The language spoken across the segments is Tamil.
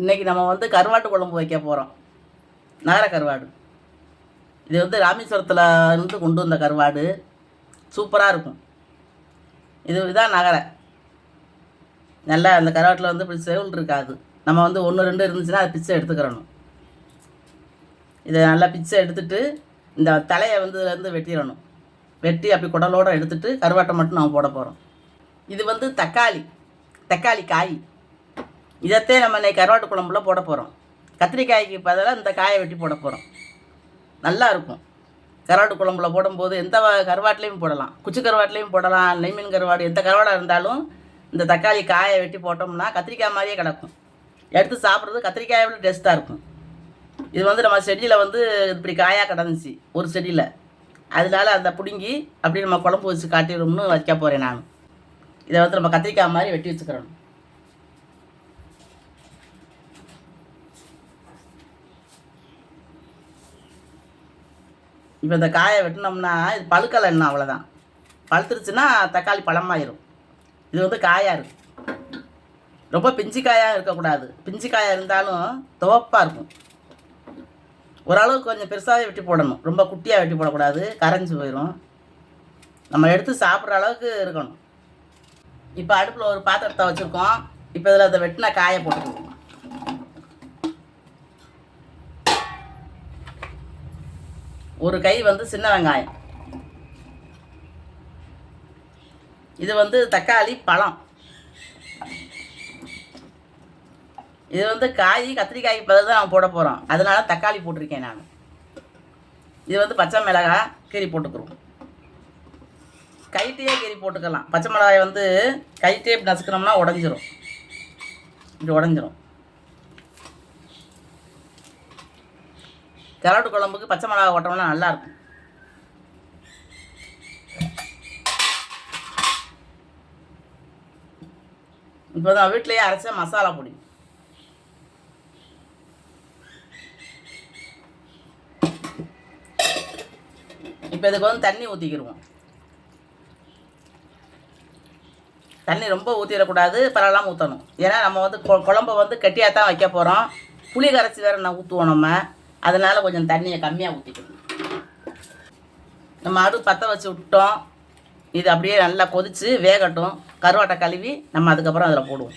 இன்றைக்கி நம்ம வந்து கருவாட்டு குழம்பு வைக்க போகிறோம் நகர கருவாடு. இது வந்து ராமேஸ்வரத்தில் இருந்து கொண்டு வந்த கருவாடு. சூப்பராக இருக்கும். இது இதுதான் நகரை. நல்லா அந்த கருவாட்டில் வந்து இப்படி செவில் இருக்காது. நம்ம வந்து ஒன்று ரெண்டு இருந்துச்சுன்னா அதை பிச்சை எடுத்துக்கிறணும். இதை நல்லா பிச்சை எடுத்துட்டு இந்த தலையை வந்து இதுலேருந்து வெட்டிடணும். வெட்டி அப்படி குடலோடு எடுத்துட்டு கருவாட்டை மட்டும் நம்ம போட போகிறோம் இது வந்து தக்காளி. தக்காளி காய். இதைத்தே நம்ம இன்றைக்கி கருவாட்டு குழம்புல போட போகிறோம் கத்திரிக்காய்க்கு பதிலாக இந்த காயை வெட்டி போட போகிறோம் நல்லா இருக்கும். கருவாட்டு குழம்புல போடும்போது எந்த வ- கருவாட்டுலேயும் போடலாம். குச்சி கருவாட்டிலையும் போடலாம். நெய்மீன் கருவாடு எந்த கருவாடாக இருந்தாலும் இந்த தக்காளி காயை வெட்டி போட்டோம்னா கத்திரிக்காய் மாதிரியே கிடக்கும். எடுத்து சாப்பிட்றது கத்திரிக்காயை விட டேஸ்ட்டாக இருக்கும். இது வந்து நம்ம செடியில் வந்து இப்படி காயாக கிடந்துச்சு ஒரு செடியில். அதனால அந்த பிடுங்கி அப்படி நம்ம குழம்பு வச்சு காட்டிடும்னு வைக்க போகிறேன் நான். இதை வந்து நம்ம கத்திரிக்காய் மாதிரி வெட்டி வச்சுக்கிறோம் இப்போ இந்த காயை வெட்டினோம்னா இது பழுக்கலை என்ன அவ்வளோதான் பழுத்துருச்சுன்னா தக்காளி பழமாயிரும். இது வந்து காயாக இருக்கும் ரொம்ப பிஞ்சு காயாக இருக்கக்கூடாது. பிஞ்சு காயாக இருந்தாலும் துவப்பாக இருக்கும். ஓரளவுக்கு கொஞ்சம் பெருசாகவே வெட்டி போடணும். ரொம்ப குட்டியாக வெட்டி போடக்கூடாது. கரைஞ்சி போயிடும் நம்ம எடுத்து சாப்பிட்ற அளவுக்கு இருக்கணும். இப்போ அடுப்பில் ஒரு பாத்திரத்தை வச்சுருக்கோம். இப்போ இதில் அதை வெட்டின காயை போட்டுக்கணும். ஒரு கை வந்து சின்ன வெங்காயம். இது வந்து தக்காளி பழம். இது வந்து காய் கத்திரிக்காய்க்கு பதில் தான் நான் போட போகிறோம் அதனால தக்காளி போட்டிருக்கேன் நான். இது வந்து பச்சை மிளகாய் கீரி போட்டுக்கிறோம். கைட்டையே கீரி போட்டுக்கலாம். பச்சை மிளகாய் வந்து கைட்டே நசுக்கணும்னா உடஞ்சிரும். இது உடஞ்சிரும். கருவாட்டு குழம்புக்கு பச்சை மிளகா ஓட்டோம்னா நல்லாயிருக்கும். இப்போ தான் வீட்டிலேயே அரைச்ச மசாலா பொடி. இப்போ இதுக்கு வந்து தண்ணி ஊற்றிக்கிடுவோம் தண்ணி ரொம்ப ஊற்றிடக்கூடாது பரவலாம் ஊற்றணும் ஏன்னா நம்ம வந்து கொ குழம்ப வந்து கட்டியாக தான் வைக்க போகிறோம் புளி கரைச்சி வேறு நான் ஊற்றுவோம் நம்ம. அதனால் கொஞ்சம் தண்ணியை கம்மியாக ஊற்றிக்கணும் நம்ம அடுப்பு பற்ற வச்சு விட்டோம். இது அப்படியே நல்லா கொதித்து வேகட்டும். கருவாட்டை கழுவி நம்ம அதுக்கப்புறம் அதில் போடுவோம்.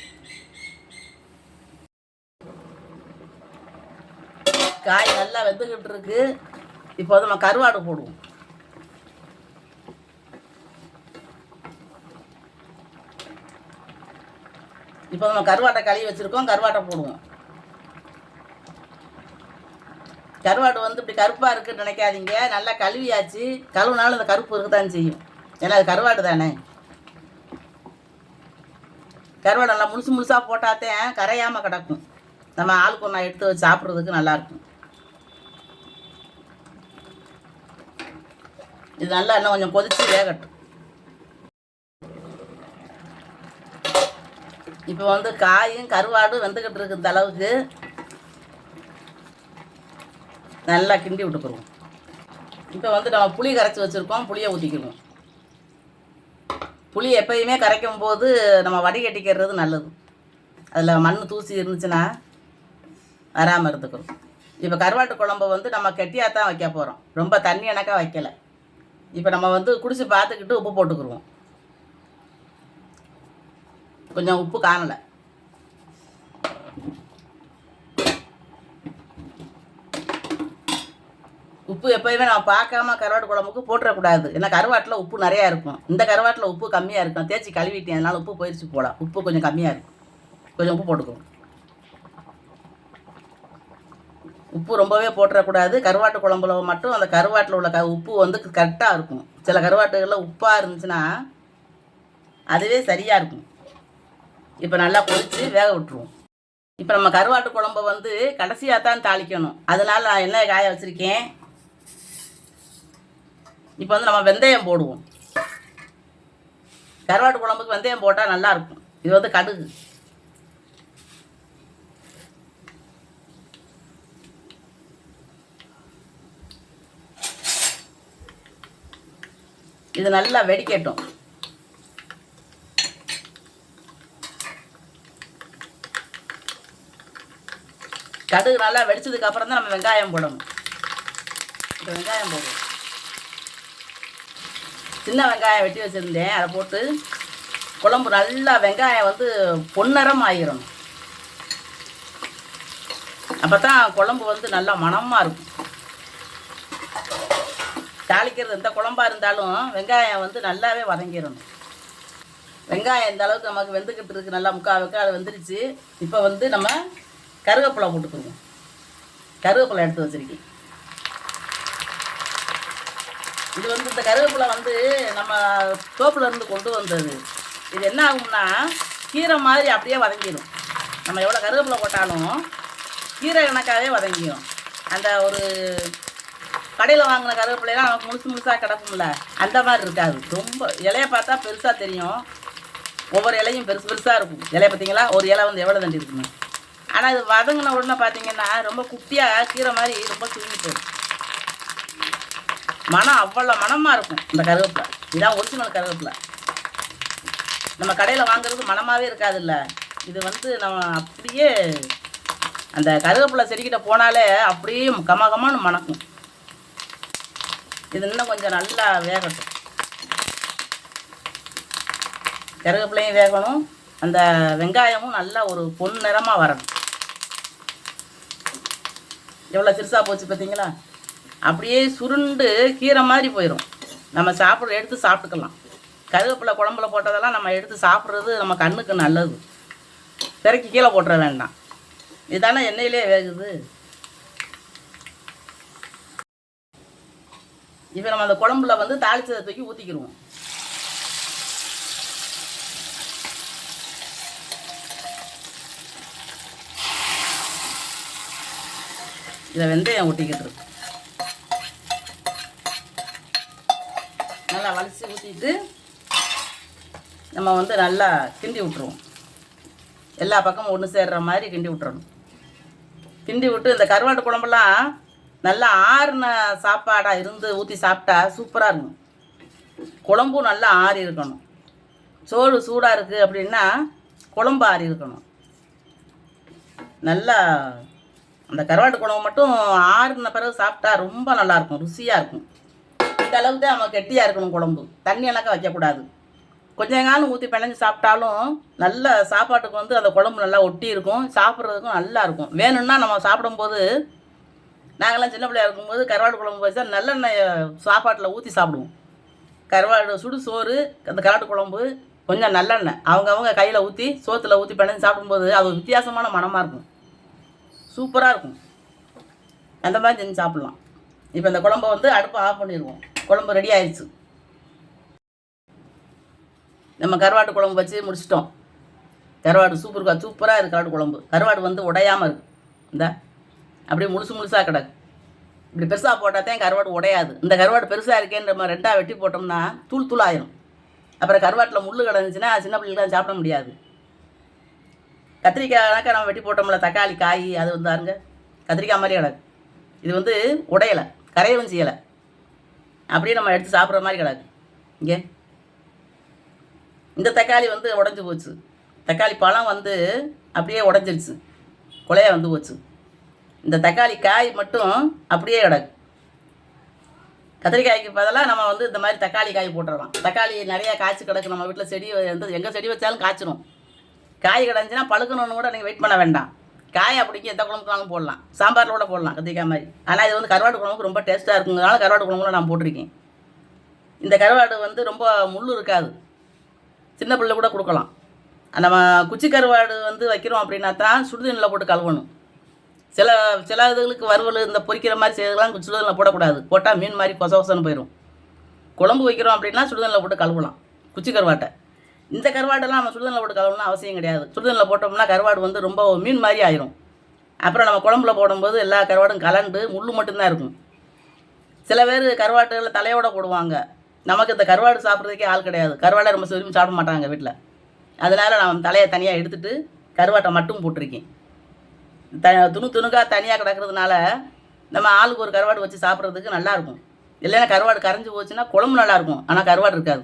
காய் நல்லா வெந்துக்கிட்டு இருக்கு. இப்போ வந்து நம்ம கருவாடு போடுவோம். இப்போ நம்ம கருவாட்டை கழுவி வச்சுருக்கோம். கருவாட்டை போடுவோம். கருவாடு வந்து இப்படி கருப்பாக இருக்குன்னு நினைக்காதீங்க. நல்லா கழுவியாச்சு. கழுவுனாலும் அந்த கருப்பு இருக்க தான் செய்யும். ஏன்னா அது கருவாடு தானே. கருவாடு நல்லா முழுசு முழுசாக போட்டாத்தேன் கரையாமல் கிடக்கும். நம்ம ஆளுக்கு ஒன்றா எடுத்து வச்சு சாப்பிட்றதுக்கு நல்லாயிருக்கும். இது நல்லா இன்னும் கொஞ்சம் கொதித்து வேகட்டும். இப்போ வந்து காயும் கருவாடும் வெந்துக்கிட்டு இருக்கு இந்த அளவுக்கு. நல்லா கிண்டி விட்டுக்குருவோம். இப்போ வந்து நம்ம புளி கரைச்சி வச்சுருக்கோம் புளியை ஊற்றிக்கிடுவோம் புளி எப்பயுமே கரைக்கும் போது நம்ம வடிகட்டிக்கிறது நல்லது. அதில் மண் தூசி இருந்துச்சுன்னா வராமல் இருந்துக்கிறோம் இப்போ கருவாட்டு குழம்பு வந்து நம்ம கெட்டியாக தான் வைக்க போகிறோம் ரொம்ப தண்ணி எனக்கா வைக்கலை. இப்போ நம்ம வந்து குடிச்சு பார்த்துக்கிட்டு உப்பு போட்டுக்குருவோம். கொஞ்சம் உப்பு காணலை. உப்பு எப்பயுமே நம்ம பார்க்காம கருவாட்டு குழம்புக்கு போட்டுறக்கூடாது. ஏன்னா கருவாட்டில் உப்பு நிறையா இருக்கும். இந்த கருவாட்டில் உப்பு கம்மியாக இருக்கும். தேய்ச்சி கழுவிட்டேன். அதனால் உப்பு போயிடுச்சு போகலாம் உப்பு கொஞ்சம் கம்மியாக இருக்கும் கொஞ்சம் உப்பு போட்டுக்கணும் உப்பு ரொம்பவே போட்டுறக்கூடாது. கருவாட்டு குழம்புல மட்டும் அந்த கருவாட்டில் உள்ள க உப்பு வந்து கரெக்டாக இருக்கும். சில கருவாட்டுகளில் உப்பாக இருந்துச்சுன்னா அதுவே சரியாக இருக்கும். இப்போ நல்லா கொதித்து வேக விட்டுருவோம். இப்போ நம்ம கருவாட்டு குழம்பை வந்து கடைசியாக தான் தாளிக்கணும். அதனால் நான் என்ன காய வச்சுருக்கேன்? இப்போ வந்து நம்ம வெந்தயம் போடுவோம். கருவாட்டு குழம்புக்கு வெந்தயம் போட்டால் நல்லா இருக்கும் இது வந்து கடுகு. இது நல்லா வெடிக்கட்டும். கடுகு நல்லா வெடிச்சதுக்கு அப்புறம் தான் நம்ம வெங்காயம் போடணும். இந்த வெங்காயம் போடுவோம். சின்ன வெங்காயம் வெட்டி வச்சுருந்தேன். அதை போட்டு குழம்பு நல்லா வெங்காயம் வந்து பொன்னரம் ஆகிடணும் அப்போ தான் குழம்பு வந்து நல்லா மணமாக இருக்கும். தாளிக்கிறது எந்த குழம்பாக இருந்தாலும் வெங்காயம் வந்து நல்லாவே வதங்கிடணும் வெங்காயம் இந்த அளவுக்கு நமக்கு வெந்துக்கிட்டு இருக்குது நல்லா முக்கால் வெக்கால் வெந்துருச்சு. இப்போ வந்து நம்ம கருவேப்பிலை போட்டுக்கோங்க கருவேப்பிலை எடுத்து வச்சிருக்கேன். இது வந்து இந்த கருவேப்பிலை வந்து நம்ம தோப்புல இருந்து கொண்டு வந்தது. இது என்ன ஆகும்னா கீரை மாதிரி அப்படியே வதங்கிடும். நம்ம எவ்வளோ கருவேப்பிலை போட்டாலும் கீரை கணக்காகவே வதங்கிடும். அந்த ஒரு கடையில் வாங்கின கருவேப்பிலையெல்லாம் நமக்கு முழுசு முழுசாக கிடக்கும்ல அந்த மாதிரி இருக்காது. ரொம்ப இலையை பார்த்தா பெருசாக தெரியும். ஒவ்வொரு இலையும் பெருசு பெருசாக இருக்கும். இலைய பார்த்தீங்களா? ஒரு இலை வந்து எவ்வளோ தண்டி இருக்குங்க ஆனால் இது வதங்கின உடனே பார்த்தீங்கன்னா ரொம்ப குட்டியாக கீரை மாதிரி ரொம்ப சுருங்கி போயிடும். மனம் அவ்வளோ மனமாக இருக்கும் இந்த கருவேப்பிலை. இதான் ஒரிஜினல் கருவேப்பிலை. நம்ம கடையில் வாங்குறது மனமாகவே இருக்காதுல்ல. இது வந்து நம்ம அப்படியே அந்த கருவேப்பிலை செடிக்கிட்ட போனாலே அப்படியே கம மணக்கும். இது இன்னும் கொஞ்சம் நல்லா வேகட்டும். கருவேப்பிலையும் வேகணும். அந்த வெங்காயமும் நல்லா ஒரு பொன் நிறமாக வரணும். எவ்வளோ சிறுசாக போச்சு பார்த்தீங்களா அப்படியே சுருண்டு கீரை மாதிரி போயிடும் நம்ம சாப்பிட்ற எடுத்து சாப்பிட்டுக்கலாம். கருவேப்பிலை குழம்புல போட்டதெல்லாம் நம்ம எடுத்து சாப்பிட்றது நம்ம கண்ணுக்கு நல்லது. பிறக்கி கீழே போட்டுற வேண்டாம். இதானே எண்ணெயிலே வேகுது. இப்போ நம்ம அந்த குழம்புல வந்து தாளிச்சதை தூக்கி ஊற்றிக்கிடுவோம் இதை வெந்தயம் ஊட்டிக்கிட்டு இருக்கு. நல்லா வலிச்சு ஊற்றிட்டு நம்ம வந்து நல்லா கிண்டி விட்ருவோம் எல்லா பக்கமும் ஒன்று சேர்ற மாதிரி கிண்டி விட்டுறணும். கிண்டி விட்டு இந்த கருவாட்டு குழம்புலாம் நல்லா ஆறுன சாப்பாடாக இருந்து ஊற்றி சாப்பிட்டா சூப்பராக இருக்கும். குழம்பும் நல்லா ஆறி இருக்கணும். சோறு சூடாக இருக்குது அப்படின்னா குழம்பு ஆறி இருக்கணும். நல்லா அந்த கருவாட்டு குழம்பு மட்டும் ஆறுன பிறகு சாப்பிட்டா ரொம்ப நல்லாயிருக்கும் ருசியாக இருக்கும். இந்த அளவுக்கு தான் நம்ம கெட்டியாக இருக்கணும் குழம்பு. தண்ணி எனக்கு வைக்கக்கூடாது. கொஞ்சம் காலம் ஊற்றி பிணைஞ்சு சாப்பிட்டாலும் நல்ல சாப்பாட்டுக்கு வந்து அந்த குழம்பு நல்லா ஒட்டி இருக்கும். சாப்பிட்றதுக்கும் நல்லா இருக்கும். வேணும்னா நம்ம சாப்பிடும்போது நாங்கள்லாம் சின்ன பிள்ளையா இருக்கும்போது கருவாடு குழம்பு வச்சா நல்லெண்ணெய் சாப்பாட்டில் ஊற்றி சாப்பிடுவோம். கருவாடு சுடு சோறு அந்த கருவாட்டு குழம்பு கொஞ்சம் நல்லெண்ணெய். அவங்கவுங்க கையில் ஊற்றி சோத்தில் ஊற்றி பிணைஞ்சு சாப்பிடும்போது அது ஒரு வித்தியாசமான மனமாக இருக்கும். சூப்பராக இருக்கும். அந்த மாதிரி செஞ்சு சாப்பிட்லாம். இப்போ இந்த குழம்ப வந்து அடுப்பை ஆஃப் பண்ணிடுவோம். குழம்பு ரெடி ஆயிடுச்சு நம்ம கருவாட்டு குழம்பு வச்சு முடிச்சிட்டோம். கருவாடு சூப்பர் சூப்பராக இருக்குது கருவாடு குழம்பு. கருவாடு வந்து உடையாமல் இருக்கு. இந்த அப்படியே முழுசு முழுசாக கிடக்கு. இப்படி பெருசாக போட்டால் தான் கருவாடு உடையாது. இந்த கருவாடு பெருசாக இருக்கேன்ற மாதிரி ரெண்டாக வெட்டி போட்டோம்னா தூள் தூள் ஆயிரும். அப்புறம் கருவாட்டில் முள் கிடந்துச்சுன்னா சின்ன பிள்ளைங்களாம் சாப்பிட முடியாது. கத்திரிக்காய்னாக்கா நம்ம வெட்டி போட்டோம்ல தக்காளி காய் அது வந்து பாருங்க. கத்திரிக்காய் மாதிரி கிடக்கு. இது வந்து உடையலை. கரையவும் செய்யலை. அப்படியே நம்ம எடுத்து சாப்பிட்ற மாதிரி கிடக்கு. இங்கே. இந்த தக்காளி வந்து உடஞ்சி போச்சு. தக்காளி பழம் வந்து அப்படியே உடஞ்சிருச்சு. கொலையா வந்து போச்சு. இந்த தக்காளி காய் மட்டும் அப்படியே கிடக்கு. கத்திரிக்காய்க்கு பதிலாக நம்ம வந்து இந்த மாதிரி தக்காளி காய் போட்டுடலாம். தக்காளி நிறையா காய்ச்சி கிடக்கு. நம்ம வீட்டில் செடி எந்த எங்கே செடி வச்சாலும் காய்ச்சிரும். காய் கிடந்துச்சுன்னா பழுக்கணும்னு கூட நீங்கள் வெயிட் பண்ண வேண்டாம். காயம் அப்படிங்க எந்த குழம்புக்கு போடலாம். சாம்பாரில் கூட போடலாம் கத்திரிக்காய் மாதிரி. ஆனால் இது வந்து கருவாடு குழம்புக்கு ரொம்ப டேஸ்ட்டாக இருக்குங்கிறனால கருவாடு குழம்புல நான் போட்டிருக்கேன். இந்த கருவாடு வந்து ரொம்ப முள் இருக்காது. சின்ன பிள்ளை கூட கொடுக்கலாம். நம்ம குச்சி கருவாடு வந்து வைக்கிறோம் அப்படின்னா தான் சுடுதண்ணில் போட்டு கழுவணும். சில சில இதுகளுக்கு வறுவல் இந்த பொரிக்கிற மாதிரி செய்யறதுலாம் சுடுதண்ணில் போடக்கூடாது. போட்டால் மீன் மாதிரி கொச கொசன்னு போயிடும் குழம்பு வைக்கிறோம் அப்படின்னா சுடுதண்ணில் போட்டு கழுவலாம் குச்சி கருவாட்டை. இந்த கருவாடெல்லாம் நம்ம சுடுதண்ணில் போட்டு கழுவணும் அவசியம் கிடையாது. சுடுதண்ணில் போட்டோம்னா கருவாடு வந்து ரொம்ப மீன் மாதிரி ஆயிரும். அப்புறம் நம்ம குழம்புல போடும்போது எல்லா கருவாடும் கலண்டு முள் மட்டும்தான் இருக்கும். சில பேர் கருவாட்டுகளை தலையோட போடுவாங்க. நமக்கு இந்த கருவாடு சாப்பிட்றதுக்கே ஆள் கிடையாது. கருவாடை ரொம்ப விரும்பி சாப்பிட மாட்டாங்க வீட்டில் அதனால் நான் தலையை தனியாக எடுத்துகிட்டு கருவாட்டை மட்டும் போட்டிருக்கேன். த துணு துணுக்காக தனியாக கிடக்கிறதுனால நம்ம ஆளுக்கு ஒரு கருவாடு வச்சு சாப்பிட்றதுக்கு நல்லாயிருக்கும் இல்லைன்னா கருவாடு கரைஞ்சி போச்சுன்னா குழம்பு நல்லாயிருக்கும் ஆனால் கருவாடு இருக்காது.